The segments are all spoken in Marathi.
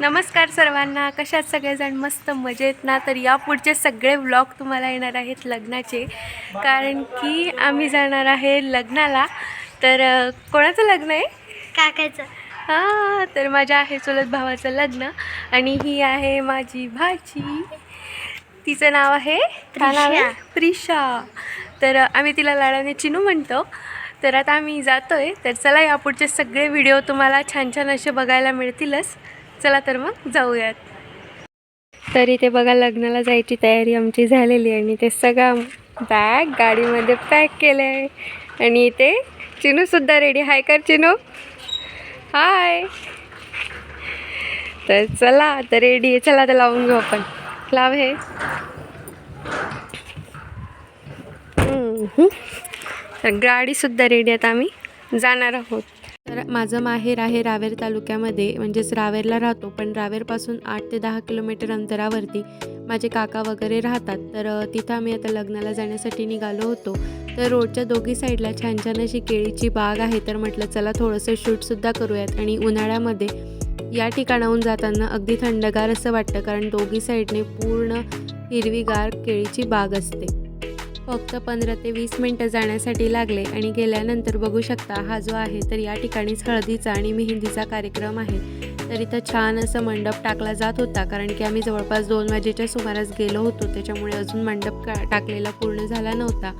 नमस्कार सर्वांना. कशात सगळेजण मस्त मजेत ना? तर यापुढचे सगळे व्लॉग तुम्हाला येणार आहेत लग्नाचे. कारण की आम्ही जाणार आहे लग्नाला. तर कोणाचं लग्न आहे? काकाचं. हां तर माझ्या आहे चुलत भावाचं लग्न. आणि ही आहे माझी भाची. तिचं नाव आहे? काय नाव आहे? प्रिशा. तर आम्ही तिला लाडाने चिनू म्हणतो. तर आता आम्ही जातोय. तर चला यापुढचे सगळे व्हिडिओ तुम्हाला छान छान असे बघायला मिळतीलच. चला तर मग जाऊयात. तर इथे बघा लग्नाला जायची तयारी आमची झालेली आहे. आणि ते सगळं बॅग गाडीमध्ये पॅक केलं आहे आणि इथे चिनूसुद्धा रेडी हाय कर चिनू. हाय तर चला तर रेडी आहे. चला तर लावून घेऊ आपण. लाव हे. गाडीसुद्धा रेडी आहेत आम्ही. जाणार आहोत. तर माझं माहेर आहे रावेर तालुक्यामध्ये म्हणजेच रावेरला राहतो. पण रावेरपासून आठ ते दहा किलोमीटर अंतरावरती माझे काका वगैरे राहतात. तर तिथं आम्ही आता लग्नाला जाण्यासाठी निघालो होतो. तर रोडच्या दोघी साईडला छान छान अशी केळीची बाग आहे. तर म्हटलं चला थोडंसं शूटसुद्धा करूयात. आणि उन्हाळ्यामध्ये या ठिकाणाहून जाताना अगदी थंडगार असं वाटतं. कारण दोघी साईडने पूर्ण हिरवीगार केळीची बाग असते. फक्त पंधरा ते वीस मिनटं जाण्यासाठी लागले आणि गेल्यानंतर बघू शकता हा जो आहे तर या ठिकाणीच हळदीचा आणि मेहंदीचा कार्यक्रम आहे. तर इथं छान असं मंडप टाकला जात होता कारण की आम्ही जवळपास दोन वाजेच्या सुमारास गेलो होतो. त्याच्यामुळे अजून मंडप का टाकलेला पूर्ण झाला नव्हता.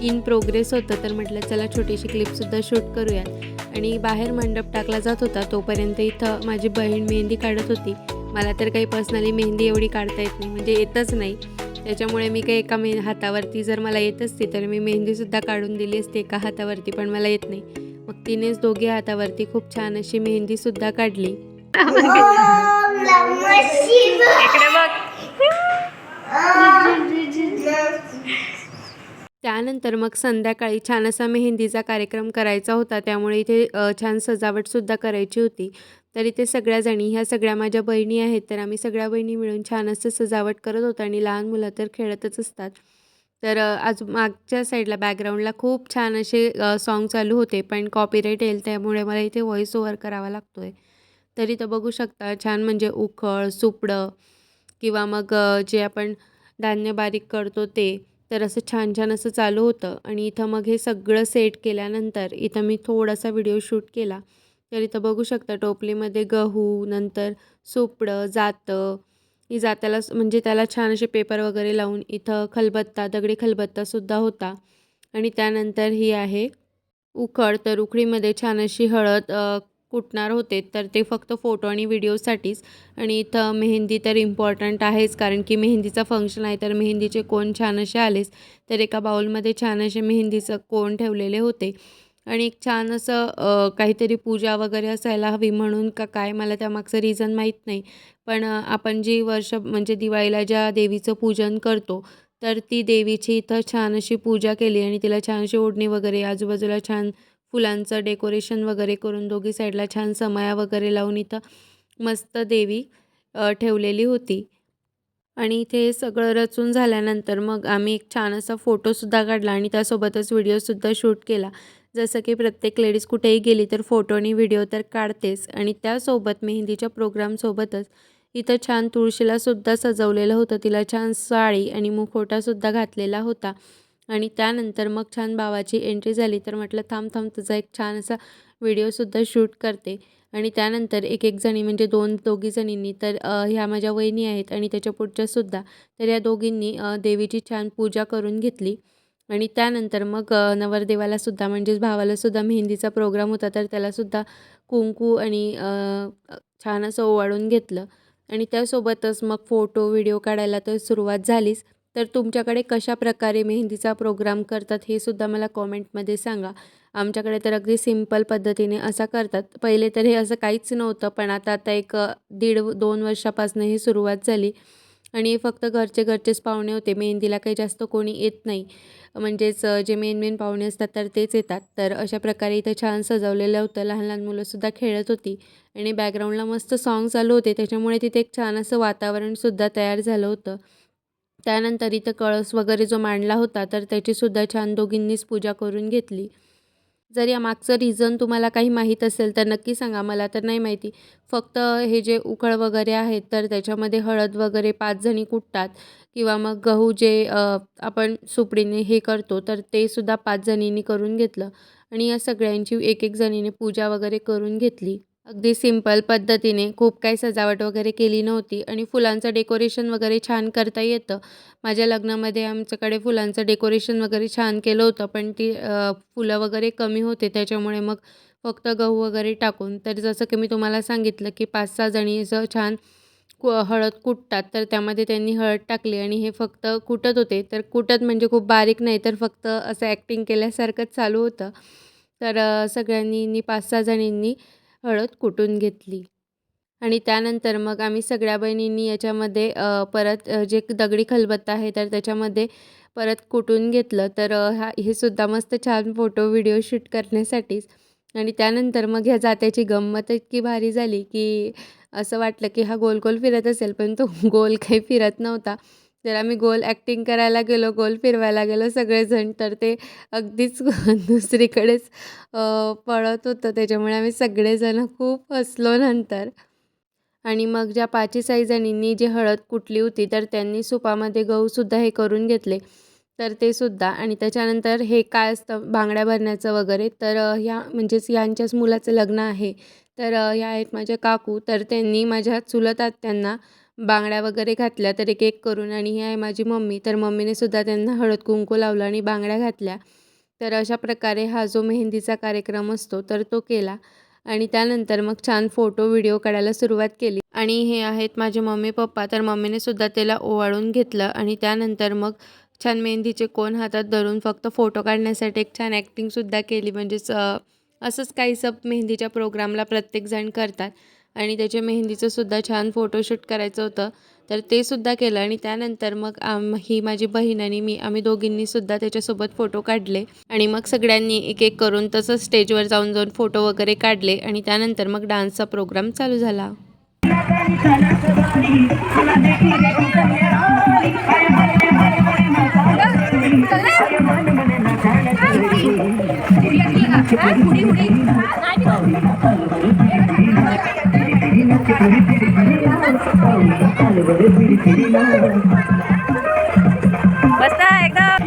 इन प्रोग्रेस होतं तर म्हटलं चला छोटीशी क्लिपसुद्धा शूट करूयात. आणि बाहेर मंडप टाकला जात होता तोपर्यंत इथं माझी बहीण मेहंदी काढत होती. मला तर काही पर्सनली मेहंदी एवढी काढता येत नाही म्हणजे येतच नाही. त्याच्यामुळे मी काही एका मे हातावरती जर मला येत असती तर मी मेहंदीसुद्धा काढून दिली असते एका हातावरती पण मला येत नाही. मग तिनेच दोघी हातावरती खूप छान अशी मेहंदीसुद्धा काढली. त्यानंतर मग संध्याकाळी छान असा मेहंदीचा कार्यक्रम करायचा होता त्यामुळे इथे छान सजावटसुद्धा करायची होती. तर इथे सगळ्याजणी ह्या सगळ्या माझ्या बहिणी आहेत तर आम्ही सगळ्या बहिणी मिळून छान असं सजावट करत होतो आणि लहान मुलं तर खेळतच असतात. तर आज मागच्या साईडला बॅकग्राऊंडला खूप छान असे सॉन्ग चालू होते पण कॉपीराईट येईल त्यामुळे मला इथे व्हॉईस ओव्हर करावा लागतो आहे तर इथं बघू शकता छान म्हणजे उखळ सुपडं किंवा मग जे आपण धान्य बारीक करतो ते तर असं छान छान असं चालू होतं. आणि इथं मग हे सगळं सेट केल्यानंतर इथं मी थोडासा व्हिडिओ शूट केला. तर इथं बघू शकता टोपलीमध्ये गहू नंतर सुपडं जातं. ही जात्याला म्हणजे त्याला छान असे पेपर वगैरे लावून इथं खलबत्ता दगडी खलबत्तासुद्धा होता. आणि त्यानंतर ही आहे उखळ. तर उखडीमध्ये छान अशी हळद कुटणार होते. तर ते फक्त फोटो आणि व्हिडिओसाठीच. आणि इथं मेहंदी तर इम्पॉर्टंट आहेच कारण की मेहंदीचा फंक्शन आहे. तर मेहंदीचे कोण छान असे आलेच तर एका बाऊलमध्ये छान असे मेहंदीचं कोण ठेवलेले होते. आणि एक छान असं काहीतरी पूजा वगैरे असायला हवी म्हणून का काय मला त्यामागचं रिझन माहीत नाही. पण आपण जी वर्ष म्हणजे दिवाळीला ज्या देवीचं पूजन करतो तर ती देवीची इथं छान अशी पूजा केली आणि तिला छानशी ओढणी वगैरे आजूबाजूला छान फुलांचं डेकोरेशन वगैरे करून दोघी साईडला छान समया वगैरे लावून इथं मस्त देवी ठेवलेली होती. आणि इथे सगळं रचून झाल्यानंतर मग आम्ही एक छान असा फोटोसुद्धा काढला आणि त्यासोबतच व्हिडिओसुद्धा शूट केला. जसं की प्रत्येक लेडीज कुठेही गेली तर फोटो आणि व्हिडिओ तर काढतेच. आणि त्यासोबत मेहंदीच्या प्रोग्रामसोबतच इथं छान तुळशीलासुद्धा सजवलेलं होतं. तिला छान साडी आणि मुखोटासुद्धा घातलेला होता. आणि त्यानंतर मग छान भावाची एंट्री झाली तर म्हटलं थांब थांब तुझा एक छान असा व्हिडिओसुद्धा शूट करते. आणि त्यानंतर एक एक जणी म्हणजे दोन दोघी जणींनी तर ह्या माझ्या वहिनी आहेत आणि त्याच्या पुढच्यासुद्धा तर या दोघींनी देवीची छान पूजा करून घेतली. आणि त्यानंतर मग नवरदेवालासुद्धा म्हणजेच भावालासुद्धा मेहंदीचा प्रोग्राम होता तर त्यालासुद्धा कुंकू आणि छान असं ओवाळून घेतलं. आणि त्यासोबतच मग फोटो व्हिडिओ काढायला तर सुरुवात झालीच. तर तुमच्याकडे कशा प्रकारे मेहंदीचा प्रोग्राम करतात हे सुद्धा मला कॉमेंटमध्ये सांगा. आमच्याकडे तर अगदी सिंपल पद्धतीने असा करतात. पहिले तर हे असं काहीच नव्हतं पण आता आता एक दीड दोन वर्षापासून ही सुरुवात झाली. आणि फक्त घरचे घरचेच पाहुणे होते. मेहंदीला काही जास्त कोणी येत नाही. म्हणजेच जे मेन मेन पाहुणे असतात तर तेच येतात. तर अशा प्रकारे इथं छान सजवलेलं होतं. लहान लहान मुलंसुद्धा खेळत होती आणि बॅकग्राऊंडला मस्त सॉन्ग चालू होते. त्याच्यामुळे तिथे एक छान असं वातावरणसुद्धा तयार झालं होतं. त्यानंतर इथं कळस वगैरे जो मांडला होता तर त्याचीसुद्धा छान दोघींनीच पूजा करून घेतली. जर यामागचं रिझन तुम्हाला काही माहीत असेल तर नक्की सांगा. मला तर नाही माहिती. फक्त हे जे उकळ वगैरे आहेत तर त्याच्यामध्ये हळद वगैरे पाच जणी कुटतात किंवा मग गहू जे आपण सुपडीने हे करतो तर ते सुद्धा पाच जणींनी करून घेतलं. आणि या सगळ्यांची एक एक जणीने पूजा वगैरे करून घेतली. अगदी सिंपल पद्धतीने खूप काही सजावट वगैरे केली नव्हती आणि फुलांचं डेकोरेशन वगैरे छान करता येतं. माझ्या लग्नामध्ये आमच्याकडे फुलांचं डेकोरेशन वगैरे छान केलं होतं पण ती फुलं वगैरे कमी होते त्याच्यामुळे मग फक्त गहू वगैरे टाकून. तर जसं की मी तुम्हाला सांगितलं की पाच सहा जणी असं छान कु हळद कुटतात तर त्यामध्ये त्यांनी हळद टाकली आणि हे फक्त कुटत होते. तर कुटत म्हणजे खूप बारीक नाही तर फक्त असं ॲक्टिंग केल्यासारखंच चालू होतं. तर सगळ्यांनी पाच सहा जणींनी हळद कुटून घेतली. आणि त्यानंतर मग आम्ही सगळ्या बहिणींनी याच्यामध्ये परत जे दगडी खलबत्ता आहे तर त्याच्यामध्ये परत कुटून घेतलं. तर हा हे सुद्धा मस्त छान फोटो व्हिडिओ शूट करण्यासाठीच. आणि त्यानंतर मग ह्या जात्याची गंमत इतकी भारी झाली की असं वाटलं की हा गोल गोल फिरत असेल पण तो गोल काही फिरत नव्हता. तर आम्ही गोल ॲक्टिंग करायला गेलो गोल फिरवायला गेलो सगळेजण तर ते अगदीच दुसरीकडेच पळत होतं. त्याच्यामुळे आम्ही सगळेजण खूप हसलो नंतर. आणि मग ज्या पाचही साईजणींनी जी हळद कुटली होती तर त्यांनी सुपामध्ये गहूसुद्धा हे करून घेतले. तर ते सुद्धा. आणि त्याच्यानंतर हे काय असतं बांगड्या भरण्याचं वगैरे तर ह्या म्हणजेच यांच्याच मुलाचं लग्न आहे. तर ह्या आहेत माझ्या काकू. तर त्यांनी माझ्या चुलत आत्यांना बांगड्या वगैरे घातल्या तर एक एक करून आणि ही आहे माझी मम्मी. तर मम्मीने सुद्धा त्यांना हळद कुंकू लावलं आणि बांगड्या घातल्या. तर अशा प्रकारे हा जो मेहंदीचा कार्यक्रम असतो तर तो केला. आणि त्यानंतर मग छान फोटो व्हिडिओ काढायला सुरुवात केली. आणि हे आहेत माझे मम्मी पप्पा. तर मम्मीने सुद्धा त्याला ओवाळून घेतलं आणि त्यानंतर मग छान मेहंदीचे कोण हातात धरून फक्त फोटो काढण्यासाठी एक छान ॲक्टिंगसुद्धा केली. म्हणजेच असंच असंच काहीसं मेहंदीच्या प्रोग्रामला प्रत्येकजण करतात. आणि त्याच्या मेहंदीचं सुद्धा छान फोटोशूट करायचं होतं तर ते सुद्धा केलं आणि त्यानंतर मग आम ही माझी बहीण आणि मी आम्ही दोघींनी सुद्धा त्याच्यासोबत फोटो काढले आणि मग सगळ्यांनी एक एक करून तसंच स्टेजवर जाऊन जाऊन फोटो वगैरे काढले आणि त्यानंतर मग डान्सचा प्रोग्राम चालू झाला मस्त एकदम।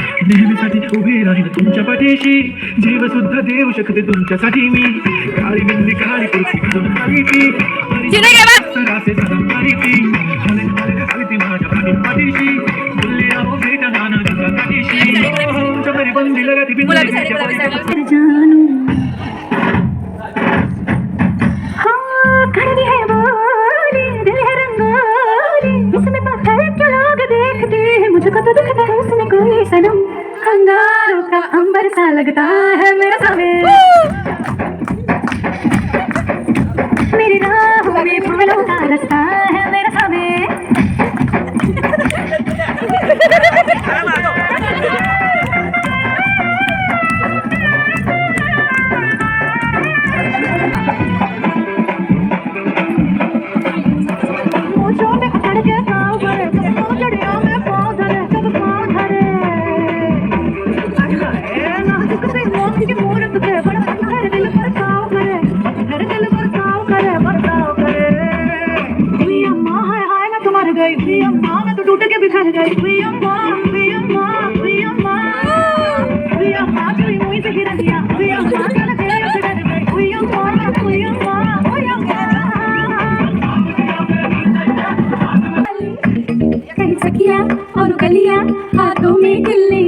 नेहमीसाठी उभी राहील तुमच्या पाठीशी. जीव सुद्धा देऊ शकते तुमच्यासाठी मी. काळी बिंदी काळी कुर्ती घालून आली ती. सरासे आली ती कंगारों का अंबर सा लगता है मेरा सावे। मेरी राहों में फूलों का रास्ता। बिखर गई। प्रिय माँ मैं तो टूट के बिखर गई। प्रिय माँ प्रिय माँ प्रिय माँ प्रिय माँ तेरी मुँह से गिरा दिया प्रिय माँ तेरा तेरे से डर गई प्रिय माँ प्रिय माँ प्रिय माँ कहीं सखिया और गलिया, हाथों में गिल्ली